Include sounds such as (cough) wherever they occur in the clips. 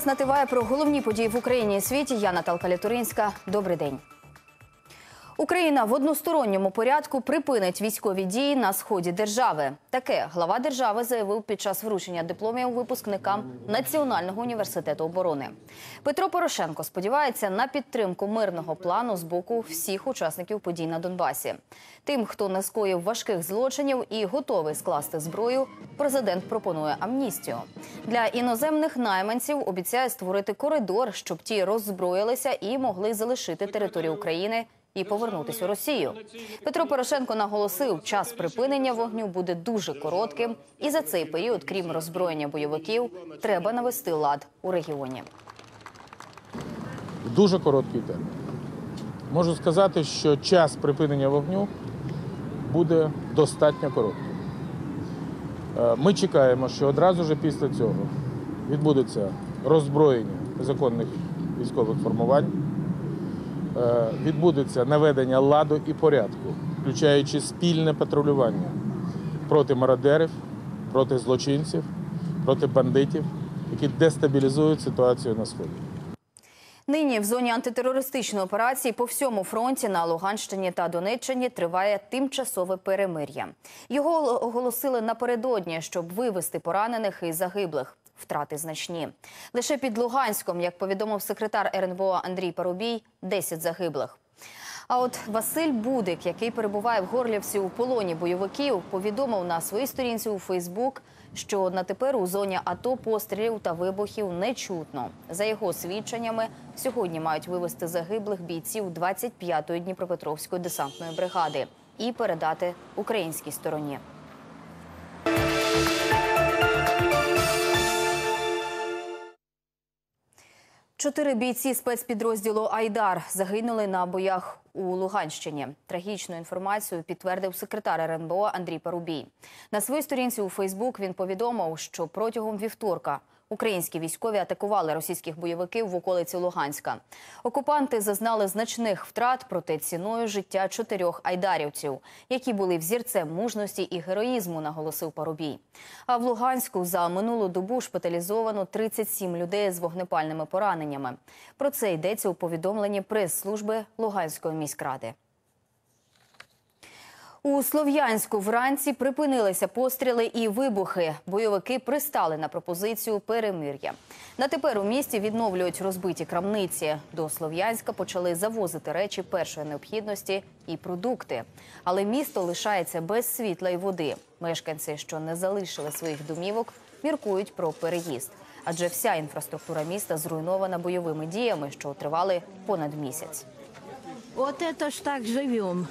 Зараз на про головні події в Україні і світі. Я Наталка Літуринська. Добрий день. Україна в односторонньому порядку припинить військові дії на сході держави. Таке глава держави заявив під час вручення дипломів випускникам Національного університету оборони. Петро Порошенко сподівається на підтримку мирного плану з боку всіх учасників подій на Донбасі. Тим, хто не скоїв важких злочинів і готовий скласти зброю, президент пропонує амністію. Для іноземних найманців обіцяє створити коридор, щоб ті роззброїлися і могли залишити територію України і повернутися у Росію. Петро Порошенко наголосив, час припинення вогню буде дуже коротким, і за цей період, крім роззброєння бойовиків, треба навести лад у регіоні. дуже короткий термін. Можу сказати, що час припинення вогню буде достатньо коротким. Е, Ми чекаємо, що одразу ж після цього відбудеться роззброєння законних військових формувань, відбудеться наведення ладу і порядку, включаючи спільне патрулювання проти мародерів, проти злочинців, проти бандитів, які дестабілізують ситуацію на сході. Нині в зоні антитерористичної операції по всьому фронті на Луганщині та Донеччині триває тимчасове перемир'я. Його оголосили напередодні, щоб вивести поранених і загиблих. Втрати значні. Лише під Луганськом, як повідомив секретар РНБО Андрій Парубій, 10 загиблих. А от Василь Будик, який перебуває в Горлівці у полоні бойовиків, повідомив на своїй сторінці у Фейсбук, що на тепер у зоні АТО пострілів та вибухів не чутно. За його свідченнями, сьогодні мають вивезти загиблих бійців 25-ї Дніпропетровської десантної бригади і передати українській стороні. Чотири бійці спецпідрозділу Айдар загинули на боях у Луганщині. Трагічну інформацію підтвердив секретар РНБО Андрій Парубій. На своїй сторінці у Фейсбук він повідомив, що протягом вівторка українські військові атакували російських бойовиків в околиці Луганська. Окупанти зазнали значних втрат, проте ціною життя чотирьох айдарівців, які були взірцем мужності і героїзму, наголосив Парубій. А в Луганську за минулу добу шпиталізовано 37 людей з вогнепальними пораненнями. Про це йдеться у повідомленні прес-служби Луганської міськради. У Слов'янську вранці припинилися постріли і вибухи. Бойовики пристали на пропозицію перемир'я. На тепер у місті відновлюють розбиті крамниці. До Слов'янська почали завозити речі першої необхідності і продукти. Але місто лишається без світла і води. Мешканці, що не залишили своїх домівок, міркують про переїзд. Адже вся інфраструктура міста зруйнована бойовими діями, що тривали понад місяць. Вот это ж так живем.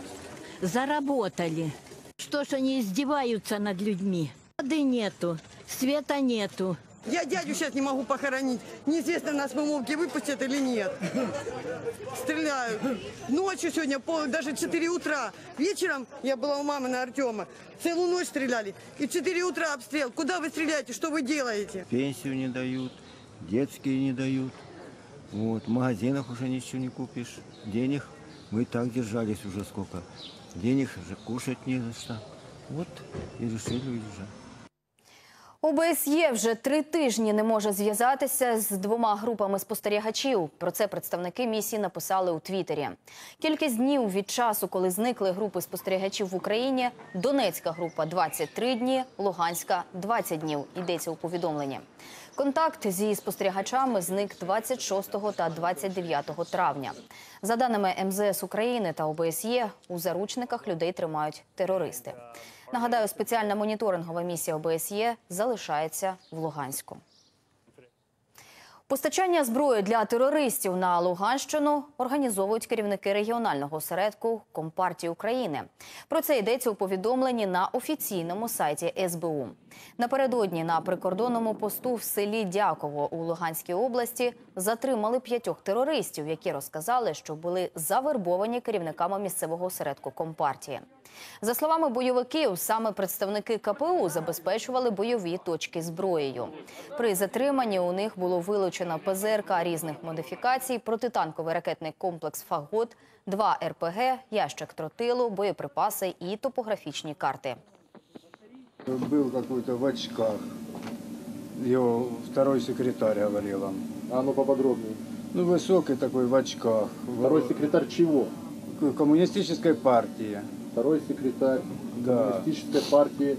Заработали. Что ж они издеваются над людьми? Воды нету, света нету. Я дядю сейчас не могу похоронить. Неизвестно, нас мамовки выпустят или нет. (laughs) Стреляют. Ночью сегодня, пол, даже 4 утра. Вечером я была у мамы на Артема. Целую ночь стреляли. И в 4 утра обстрел. Куда вы стреляете? Что вы делаете? Пенсию не дают, детские не дают. Вот, в магазинах уже ничего не купишь. Денег мы и так держались уже сколько. Денег кушать не за что. Вот и решили уезжать. ОБСЄ вже три тижні не може зв'язатися з двома групами спостерігачів. Про це представники місії написали у Твіттері. Кількість днів від часу, коли зникли групи спостерігачів в Україні, Донецька група 23 дні, Луганська 20 днів. Йдеться у повідомленні. Контакт зі спостерігачами зник 26 та 29 травня. За даними МЗС України та ОБСЄ, у заручниках людей тримають терористи. Нагадаю, спеціальна моніторингова місія ОБСЄ залишається в Луганську. Постачання зброї для терористів на Луганщину організовують керівники регіонального осередку Компартії України. Про це йдеться у повідомленні на офіційному сайті СБУ. Напередодні на прикордонному посту в селі Дяково у Луганській області затримали п'ятьох терористів, які розказали, що були завербовані керівниками місцевого осередку Компартії. За словами бойовиків, саме представники КПУ забезпечували бойові точки зброєю. При затриманні у них було вилучено ПЗРК різних модифікацій, протитанковий ракетний комплекс «Фагот», два РПГ, ящик тротилу, боєприпаси і топографічні карти. Был какой-то в очках, его второй секретарь говорил он. А ну поподробнее. Ну, высокий такой, в очках. Второй секретарь чего? Коммунистической партии Второй секретарь Да. Коммунистической партии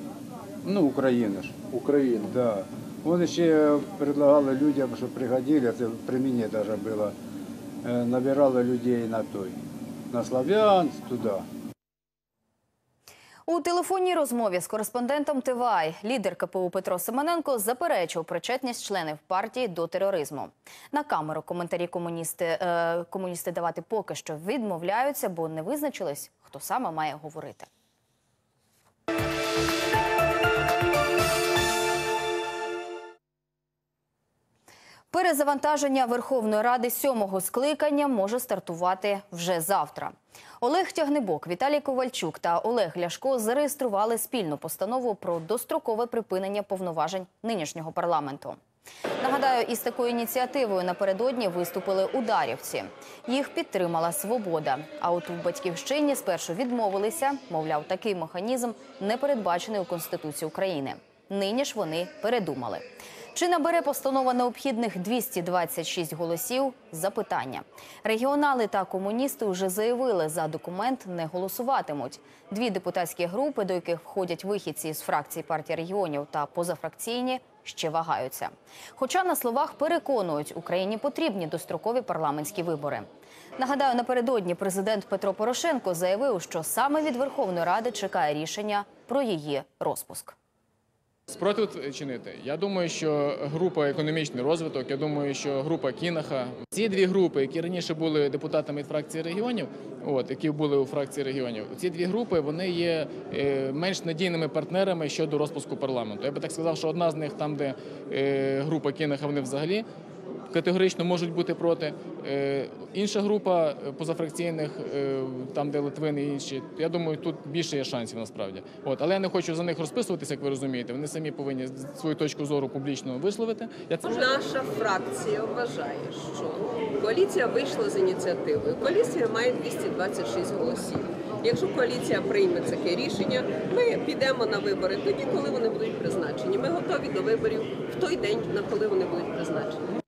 Ну, Украины ж. Украины. Да. Он еще предлагал людям, что приходили, это при мне даже было, э, набирала людей на той, на Славянск, туда. У телефонній розмові з кореспондентом ТВАЙ лідер КПУ Петро Семененко заперечив причетність членів партії до тероризму. На камеру коментарі комуністи, е, комуністи давати поки що відмовляються, бо не визначились, хто саме має говорити. Перезавантаження Верховної Ради сьомого скликання може стартувати вже завтра. Олег Тягнебок, Віталій Ковальчук та Олег Ляшко зареєстрували спільну постанову про дострокове припинення повноважень нинішнього парламенту. Нагадаю, із такою ініціативою напередодні виступили ударівці. Їх підтримала свобода. А от у батьківщині спершу відмовилися. Мовляв, такий механізм не передбачений у Конституції України. Нині ж вони передумали. Чи набере постанова необхідних 226 голосів? Запитання. Регіонали та комуністи вже заявили, за документ не голосуватимуть. Дві депутатські групи, до яких входять вихідці з фракції партії регіонів та позафракційні, ще вагаються. Хоча на словах переконують, Україні потрібні дострокові парламентські вибори. Нагадаю, напередодні президент Петро Порошенко заявив, що саме від Верховної Ради чекає рішення про її розпуск. Спротив чинити. Я думаю, що група економічний розвиток, я думаю, що група Кінаха. Ці дві групи, які раніше були депутатами від фракції регіонів, от які були у фракції регіонів, ці дві групи вони є е, менш надійними партнерами щодо розпуску парламенту. Я би так сказав, що одна з них там, де е, група Кінаха, вони взагалі. Категорично можуть бути проти. Е, Інша група е, позафракційних, е, там де Литвин і інші, я думаю, тут більше є шансів насправді. От, але я не хочу за них розписуватися, як ви розумієте. Вони самі повинні свою точку зору публічно висловити. Я це Наша фракція вважає, що коаліція вийшла з ініціативою. Коаліція має 226 голосів. Якщо коаліція прийме таке рішення, ми підемо на вибори тоді, коли вони будуть призначені. Ми готові до виборів в той день, на коли вони будуть призначені.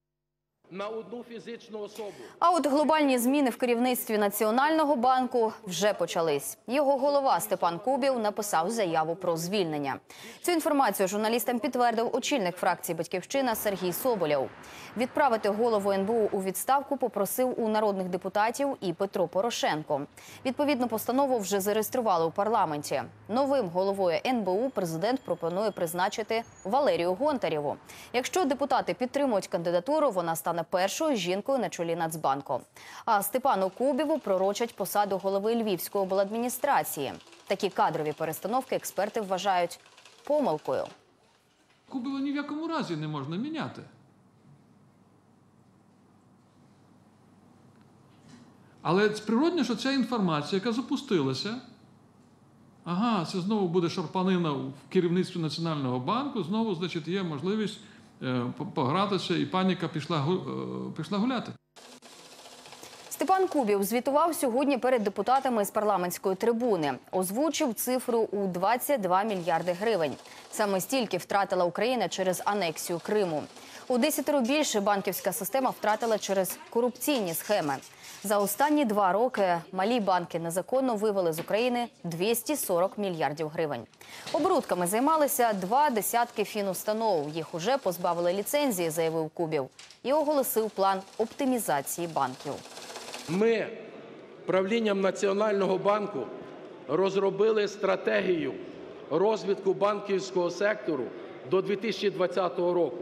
На одну фізичну особу. А от глобальні зміни в керівництві Національного банку вже почались. Його голова Степан Кубів написав заяву про звільнення. Цю інформацію журналістам підтвердив очільник фракції Батьківщина Сергій Соболєв. Відправити голову НБУ у відставку попросив у народних депутатів і Петро Порошенко. Відповідну постанову вже зареєстрували у парламенті. Новим головою НБУ президент пропонує призначити Валерію Гонтарєву. Якщо депутати підтримують кандидатуру, вона стане першою жінкою на чолі Нацбанку. А Степану Кубіву пророчать посаду голови Львівської обладміністрації. Такі кадрові перестановки експерти вважають помилкою. Кубила ні в якому разі не можна міняти. Але це природне, що ця інформація, яка запустилася, ага, це знову буде шарпанина в керівництві Національного банку, знову, значить, є можливість погратися, і паніка пішла, е, пішла гуляти. Степан Кубів звітував сьогодні перед депутатами з парламентської трибуни. Озвучив цифру у 22 мільярди гривень. Саме стільки втратила Україна через анексію Криму. У десятеро більше банківська система втратила через корупційні схеми. За останні два роки малі банки незаконно вивели з України 240 мільярдів гривень. Оборудками займалися два десятки фінустанов. Їх уже позбавили ліцензії, заявив Кубів, і оголосив план оптимізації банків. Ми правлінням Національного банку розробили стратегію розвитку банківського сектору до 2020 року,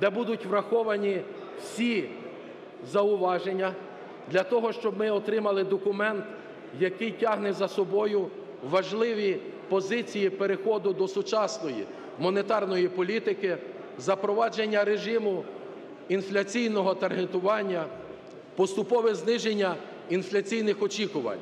де будуть враховані всі зауваження для того, щоб ми отримали документ, який тягне за собою важливі позиції переходу до сучасної монетарної політики, запровадження режиму інфляційного таргетування, поступове зниження інфляційних очікувань.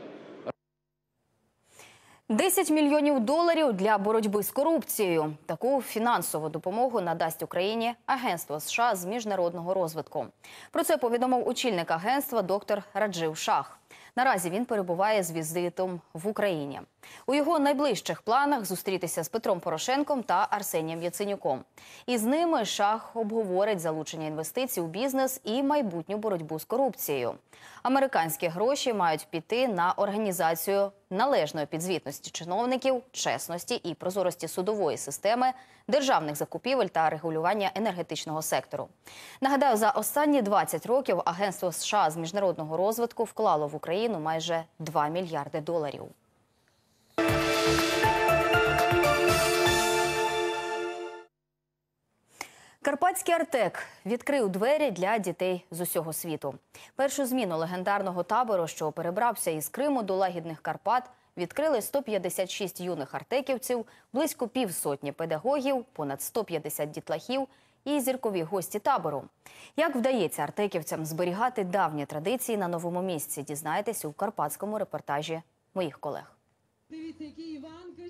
10 мільйонів доларів для боротьби з корупцією. Таку фінансову допомогу надасть Україні Агентство США з міжнародного розвитку. Про це повідомив очільник агентства доктор Раджив Шах. Наразі він перебуває з візитом в Україні. У його найближчих планах зустрітися з Петром Порошенком та Арсенієм Яценюком. І з ними шах обговорить залучення інвестицій у бізнес і майбутню боротьбу з корупцією. Американські гроші мають піти на організацію належної підзвітності чиновників, чесності і прозорості судової системи, державних закупівель та регулювання енергетичного сектору. Нагадаю, за останні 20 років Агентство США з міжнародного розвитку вклало в Україну майже 2 мільярди доларів. Карпатський Артек відкрив двері для дітей з усього світу. Першу зміну легендарного табору, що перебрався із Криму до лагідних Карпат, відкрили 156 юних артеківців, близько півсотні педагогів, понад 150 дітлахів і зіркові гості табору. Як вдається артеківцям зберігати давні традиції на новому місці, дізнаєтесь у карпатському репортажі моїх колег.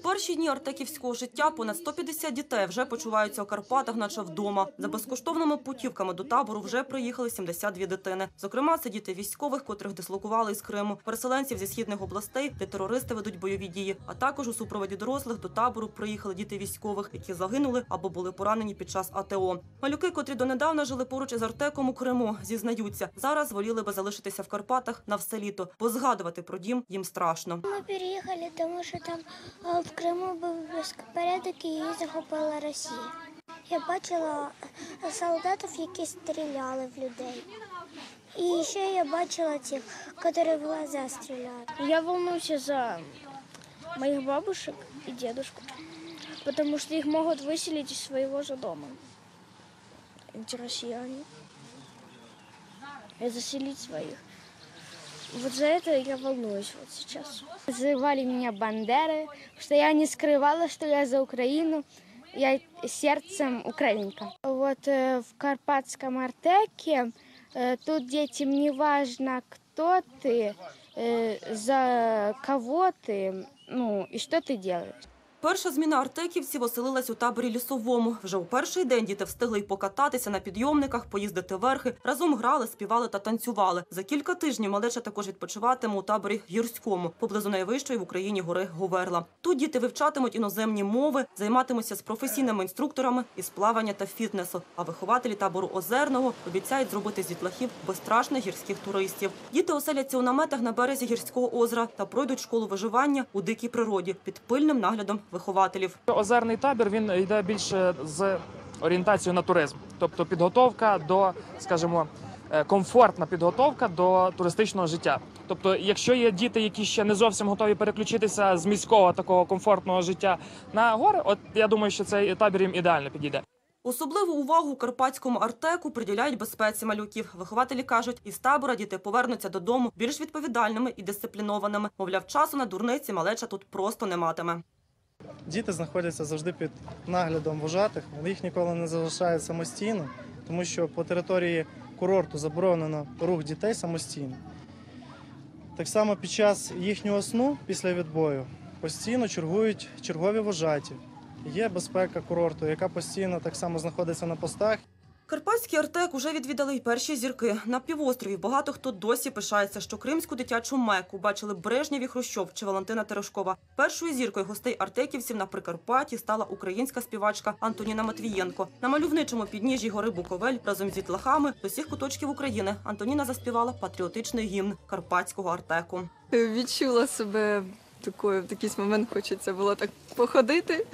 Перші дні артеківського життя понад 150 дітей вже почуваються у Карпатах, наче вдома. За безкоштовними путівками до табору вже приїхали 72 дитини. Зокрема, це діти військових, котрих дислокували із Криму, переселенців зі східних областей, де терористи ведуть бойові дії. А також у супроводі дорослих до табору приїхали діти військових, які загинули або були поранені під час АТО. Малюки, котрі донедавна жили поруч із Артеком у Криму, зізнаються, зараз воліли би залишитися в Карпатах на все літо, бо згадувати про дім їм страшно. Ми переїхали, тому що там в Криму був безпорядок і її захопила Росія. Я бачила е, солдатів, які стріляли в людей. І ще я бачила тих, які в глаза стріляли. Я волнуюсь за моих бабушек и дедушку, потому что их могут выселить из своего же дома. Эти россияне. И заселить своих. Вот за это я волнуюсь вот сейчас. Называли меня Бандеры, что я не скрывала, что я за Украину. Я сердцем украинка. Вот э, в Карпатском Артеке э, тут детям не важно, кто ты, э, за кого ты, ну и что ты делаешь. Перша зміна артеківців оселилась у таборі лісовому. Вже у перший день діти встигли й покататися на підйомниках, поїздити верхи, разом грали, співали та танцювали. За кілька тижнів малеча також відпочиватиме у таборі гірському, поблизу найвищої в Україні гори Говерла. Тут діти вивчатимуть іноземні мови, займатимуться з професійними інструкторами із плавання та фітнесу. А вихователі табору озерного обіцяють зробити з дітлахів безстрашних гірських туристів. Діти оселяться у наметах на березі гірського озера та пройдуть школу виживання у дикій природі під пильним наглядом вихователів. Озерний табір він йде більше з орієнтацією на туризм, тобто підготовка до, скажімо, е, комфортна підготовка до туристичного життя. Тобто, якщо є діти, які ще не зовсім готові переключитися з міського такого комфортного життя на гори, от я думаю, що цей табір їм ідеально підійде. Особливу увагу карпатському артеку приділяють безпеці малюків. Вихователі кажуть, із табора діти повернуться додому більш відповідальними і дисциплінованими. Мовляв, часу на дурниці малеча тут просто не матиме. Діти знаходяться завжди під наглядом вожатих, їх ніколи не залишають самостійно, тому що по території курорту заборонено рух дітей самостійно. Так само під час їхнього сну після відбою постійно чергують чергові вожаті. Є безпека курорту, яка постійно так само знаходиться на постах. Карпатський артек уже відвідали й перші зірки. На півострові багато хто досі пишається, що кримську дитячу меку бачили Брежнєв і Хрущов чи Валентина Терешкова. Першою зіркою гостей артеківців на Прикарпатті стала українська співачка Антоніна Матвієнко. На мальовничому підніжжі гори Буковель разом з дітлахами з усіх куточків України Антоніна заспівала патріотичний гімн Карпатського артеку. Відчула себе такою, в якийсь момент хочеться було так походити,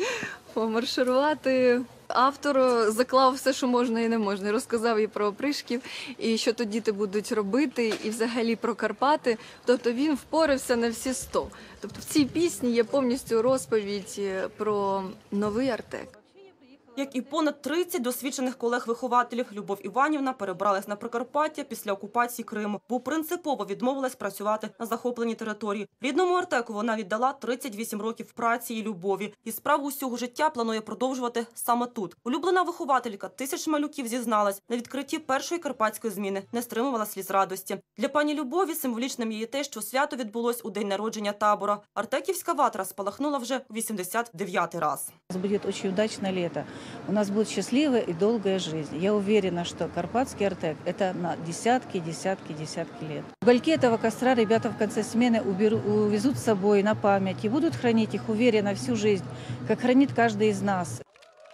помарширувати. Автор заклав все, що можна і не можна. Розказав і про опришків, і що тоді діти будуть робити, і взагалі про Карпати. Тобто він впорався на всі сто. Тобто в цій пісні є повністю розповідь про новий Артек. Як і понад 30 досвідчених колег-вихователів, Любов Іванівна перебралась на Прикарпаття після окупації Криму, бо принципово відмовилась працювати на захопленій території. Рідному Артеку вона віддала 38 років праці і любові, і справу усього життя планує продовжувати саме тут. Улюблена вихователька тисяч малюків зізналась на відкритті першої карпатської зміни, не стримувала сліз радості. Для пані Любові символічним є те, що свято відбулось у день народження табора. Артеківська ватра спалахнула вже у 89-й раз. Будет очень удачное лето у нас будет счастливая и долгая жизнь. Я уверена, что Карпатский Артек – это на десятки, десятки, десятки лет. Угольки этого костра ребята в конце смены уберу- увезут с собой на память и будут хранить их, уверенно, всю жизнь, как хранит каждый из нас.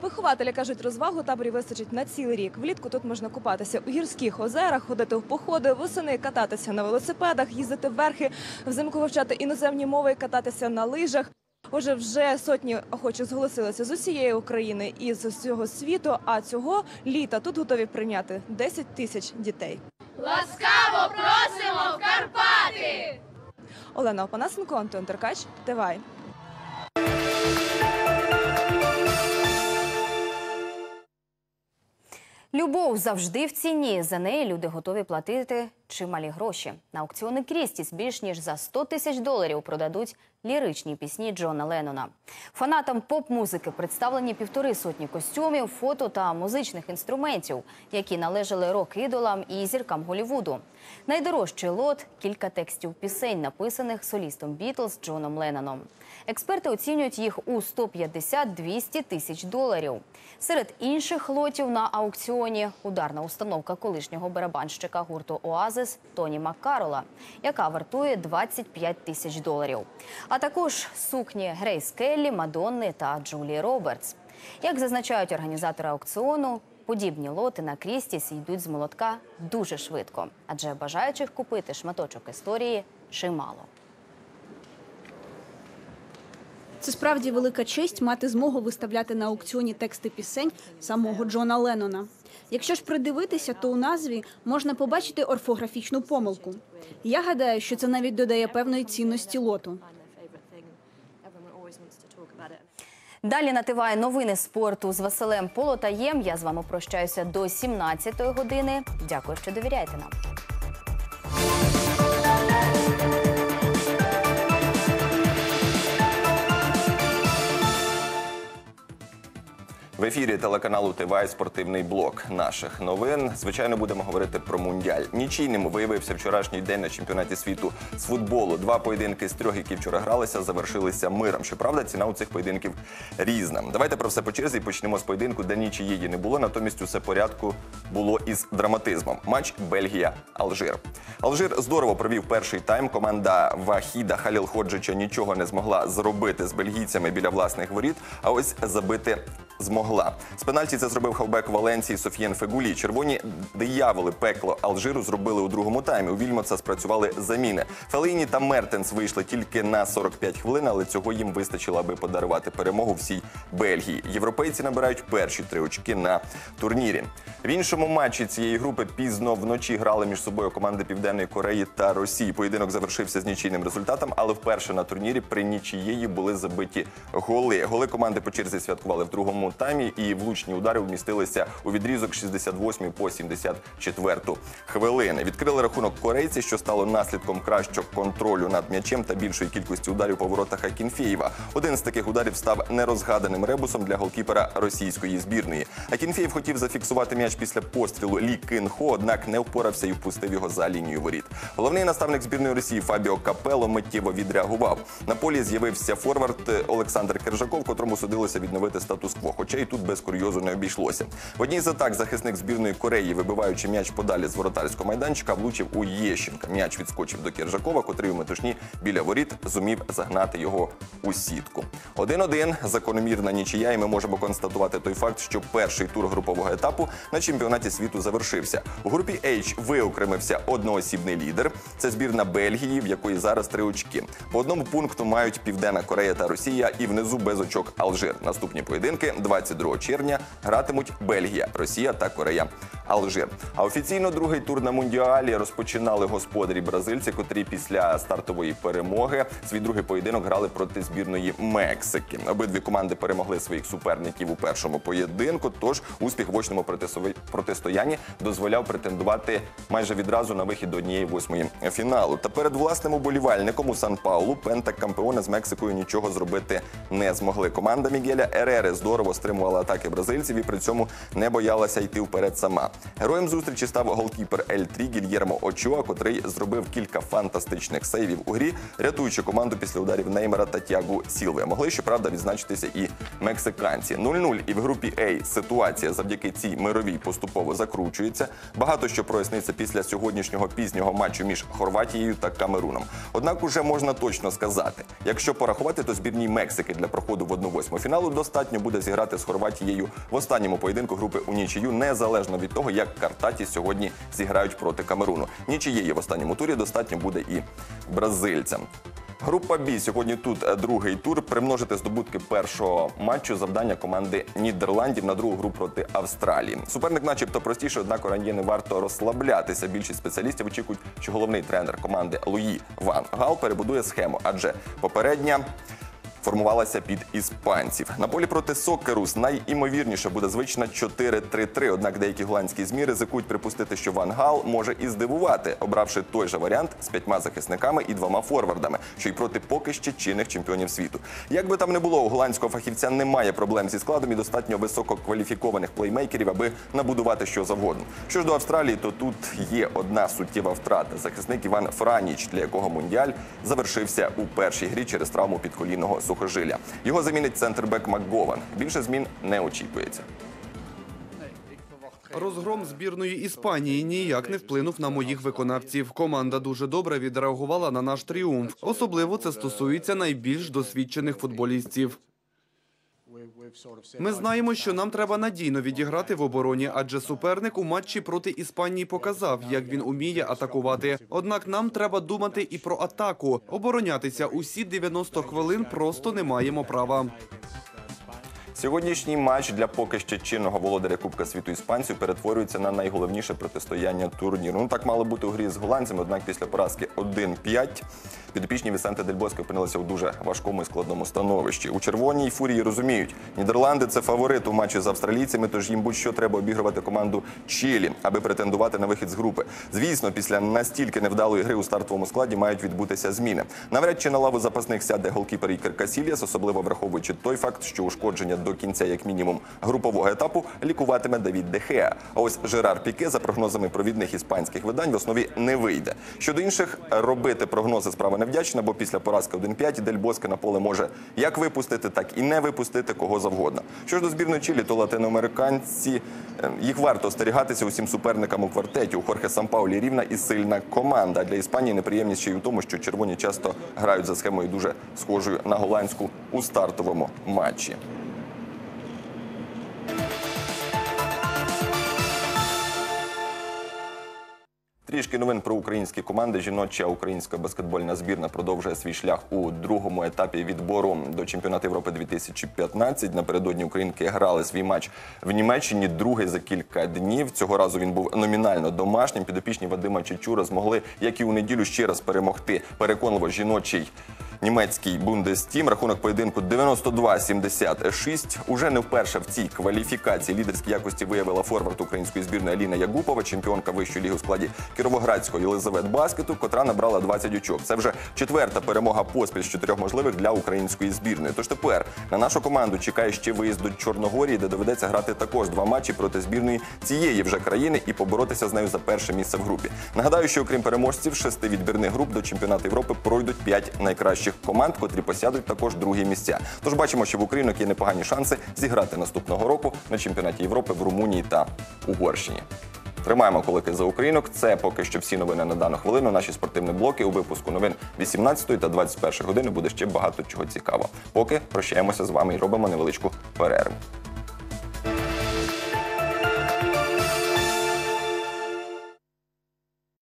Вихователі кажуть, розвагу таборі вистачить на цілий рік. Влітку тут можна купатися у гірських озерах, ходити в походи, восени кататися на велосипедах, їздити верхи, взимку вивчати іноземні мови і кататися на лижах. Отже, вже сотні охочих зголосилися з усієї України і з усього світу. А цього літа тут готові прийняти 10 тисяч дітей. Ласкаво просимо в Карпати! Олена Опанасенко, Антон Теркач, Тивай. Любов завжди в ціні. За неї люди готові платити чималі гроші. На аукціони Крістіс більш ніж за 100 тисяч доларів продадуть ліричні пісні Джона Леннона. Фанатам поп-музики представлені півтори сотні костюмів, фото та музичних інструментів, які належали рок-ідолам і зіркам Голівуду. Найдорожчий лот кілька текстів пісень, написаних солістом Бітлз Джоном Ленноном. Експерти оцінюють їх у 150-200 тисяч доларів. Серед інших лотів на аукціоні ударна установка колишнього барабанщика гурту Оазис Тоні Маккарола, яка вартує 25 тисяч доларів. А також сукні Грейс Келлі, Мадонни та Джулії Робертс. Як зазначають організатори аукціону, подібні лоти на Крістіс йдуть з молотка дуже швидко, адже бажаючих купити шматочок історії чимало. Це справді велика честь мати змогу виставляти на аукціоні тексти пісень самого Джона Леннона. Якщо ж придивитися, то у назві можна побачити орфографічну помилку. Я гадаю, що це навіть додає певної цінності лоту. Далі нативає новини спорту з Василем Полотаєм. Я з вами прощаюся до 17-ї години. Дякую, що довіряєте нам. В ефірі телеканалу ТВАЙ спортивний блок наших новин. Звичайно, будемо говорити про мундіаль. Нічийним виявився вчорашній день на чемпіонаті світу з футболу. Два поєдинки з трьох, які вчора гралися, завершилися миром. Щоправда, ціна у цих поєдинків різна. Давайте про все по черзі. Почнемо з поєдинку, де нічиєї не було. Натомість усе порядку було із драматизмом. Матч Бельгія-Алжир. Алжир здорово провів перший тайм. Команда Вахіда Халілходжича нічого не змогла зробити з бельгійцями біля власних воріт. А ось забити змогла. З пенальті це зробив хавбек Валенції Софієн Фегулі. Червоні дияволи пекло Алжиру зробили у другому таймі. У Вільмотса спрацювали заміни. Феліні та Мертенс вийшли тільки на 45 хвилин, але цього їм вистачило, аби подарувати перемогу всій Бельгії. Європейці набирають перші три очки на турнірі. В іншому матчі цієї групи пізно вночі грали між собою команди Південної Кореї та Росії. Поєдинок завершився з нічийним результатом, але вперше на турнірі при нічиєї були забиті голи. Голи команди по черзі святкували в другому таймі, і влучні удари вмістилися у відрізок 68 по 74 хвилини. Відкрили рахунок корейці, що стало наслідком кращого контролю над м'ячем та більшої кількості ударів по воротах Акінфєєва. Один з таких ударів став нерозгаданим ребусом для голкіпера російської збірної. Акінфєєв хотів зафіксувати м'яч після пострілу Лі Кин-хо, однак не впорався і впустив його за лінію воріт. Головний наставник збірної Росії Фабіо Капело миттєво відреагував. На полі з'явився форвард Олександр Кержаков, котрому судилося відновити статус-кво. Хоча і тут без курйозу не обійшлося. В одній з атак захисник збірної Кореї, вибиваючи м'яч подалі з воротарського майданчика, влучив у Єщенка. М'яч відскочив до Кержакова, котрий у метушні біля воріт зумів загнати його у сітку. 1-1 закономірна нічия, і ми можемо констатувати той факт, що перший тур групового етапу на чемпіонаті світу завершився. У групі H виокремився одноосібний лідер. Це збірна Бельгії, в якої зараз три очки. По одному пункту мають Південна Корея та Росія, і внизу без очок Алжир. Наступні поєдинки 22 червня гратимуть Бельгія, Росія та Корея. Алжир. А офіційно другий тур на мундіалі розпочинали господарі бразильці, котрі після стартової перемоги свій другий поєдинок грали проти збірної Мексики. Обидві команди перемогли своїх суперників у першому поєдинку. Тож успіх в очному протистоянні дозволяв претендувати майже відразу на вихід до однієї восьмої фіналу. Та перед власним уболівальником у Сан-Паулу Пента Кампеоне з Мексикою нічого зробити не змогли. Команда Мігеля Ерери здорово стримувала атаки бразильців і при цьому не боялася йти вперед сама. Героєм зустрічі став голкіпер Ель Трі Гільєрмо Очоа, котрий зробив кілька фантастичних сейвів у грі, рятуючи команду після ударів Неймера та Тягу Сілви. Могли щоправда відзначитися і мексиканці. 0-0 і в групі А ситуація завдяки цій мировій поступово закручується. Багато що проясниться після сьогоднішнього пізнього матчу між Хорватією та Камеруном. Однак уже можна точно сказати, якщо порахувати, то збірній Мексики для проходу в 1-8 фіналу достатньо буде зіграти з Хорватією в останньому поєдинку групи у нічию, незалежно від того, як Картаті сьогодні зіграють проти Камеруну. Нічиєї в останньому турі достатньо буде і бразильцям. Група Бі сьогодні тут е, другий тур. Примножити здобутки першого матчу завдання команди Нідерландів на другу гру проти Австралії. Суперник, начебто, простіше, однак раніше не варто розслаблятися. Більшість спеціалістів очікують, що головний тренер команди Луї Ван Гал перебудує схему, адже попередня. Формувалася під іспанців на полі проти Сокерус. Найімовірніше буде звична 4-3-3. Однак деякі голландські змі ризикують припустити, що Ван Гал може і здивувати, обравши той же варіант з п'ятьма захисниками і двома форвардами, що й проти поки ще чинних чемпіонів світу. Як би там не було, у голландського фахівця немає проблем зі складом і достатньо висококваліфікованих плеймейкерів, аби набудувати що завгодно. Що ж до Австралії, то тут є одна суттєва втрата. Захисник Іван Франіч, для якого мундіаль завершився у першій грі через травму підколінного сухожилля. Його замінить центрбек МакГован. Більше змін не очікується. Розгром збірної Іспанії ніяк не вплинув на моїх виконавців. Команда дуже добре відреагувала на наш тріумф. Особливо це стосується найбільш досвідчених футболістів. Ми знаємо, що нам треба надійно відіграти в обороні, адже суперник у матчі проти Іспанії показав, як він уміє атакувати. Однак нам треба думати і про атаку. Оборонятися усі 90 хвилин просто не маємо права. Сьогоднішній матч для поки ще чинного володаря Кубка світу іспанців перетворюється на найголовніше протистояння турніру. Ну так мало бути у грі з голландцями, однак після поразки 1-5 підопічні Вісенте Дельбоски опинилися у дуже важкому і складному становищі. У червоній фурії розуміють, Нідерланди це фаворит у матчі з австралійцями, тож їм будь-що треба обігрувати команду Чилі, аби претендувати на вихід з групи. Звісно, після настільки невдалої гри у стартовому складі мають відбутися зміни. Навряд чи на лаву запасних сяде голкіпер Ікер Касіліас, особливо враховуючи той факт, що ушкодження до кінця, як мінімум, групового етапу лікуватиме Давід Дехеа. А ось Жерар Піке, за прогнозами провідних іспанських видань, в основі не вийде. Щодо інших, робити прогнози справа невдячна, бо після поразки 1-5 Дель Боске на поле може як випустити, так і не випустити кого завгодно. Що ж до збірної Чилі, то латиноамериканці е, їх варто остерігатися усім суперникам у квартеті. У Хорхе Сампаулі рівна і сильна команда. Для Іспанії неприємність ще й у тому, що червоні часто грають за схемою дуже схожою на голландську у стартовому матчі. Трішки новин про українські команди. Жіноча українська баскетбольна збірна продовжує свій шлях у другому етапі відбору до чемпіонату Європи 2015. Напередодні українки грали свій матч в Німеччині. Другий за кілька днів. Цього разу він був номінально домашнім. Підопічні Вадима Чечура змогли, як і у неділю, ще раз перемогти переконливо жіночий. Німецький Бундестім рахунок поєдинку 92-76. Уже не вперше в цій кваліфікації лідерські якості виявила форвард української збірної Аліна Ягупова, чемпіонка вищої ліги у складі Кіровоградського Єлизавет Баскету, котра набрала 20 очок. Це вже четверта перемога поспіль з чотирьох можливих для української збірної. Тож тепер на нашу команду чекає ще виїзд до Чорногорії, де доведеться грати також два матчі проти збірної цієї вже країни і поборотися з нею за перше місце в групі. Нагадаю, що окрім переможців шести відбірних груп до чемпіонату Європи пройдуть п'ять найкращих команд, котрі посядуть також другі місця. Тож бачимо, що в Українок є непогані шанси зіграти наступного року на чемпіонаті Європи в Румунії та Угорщині. Тримаємо кулики за українок. Це поки що всі новини на дану хвилину. Наші спортивні блоки у випуску новин 18 та 21 години буде ще багато чого цікавого. Поки прощаємося з вами і робимо невеличку перерву.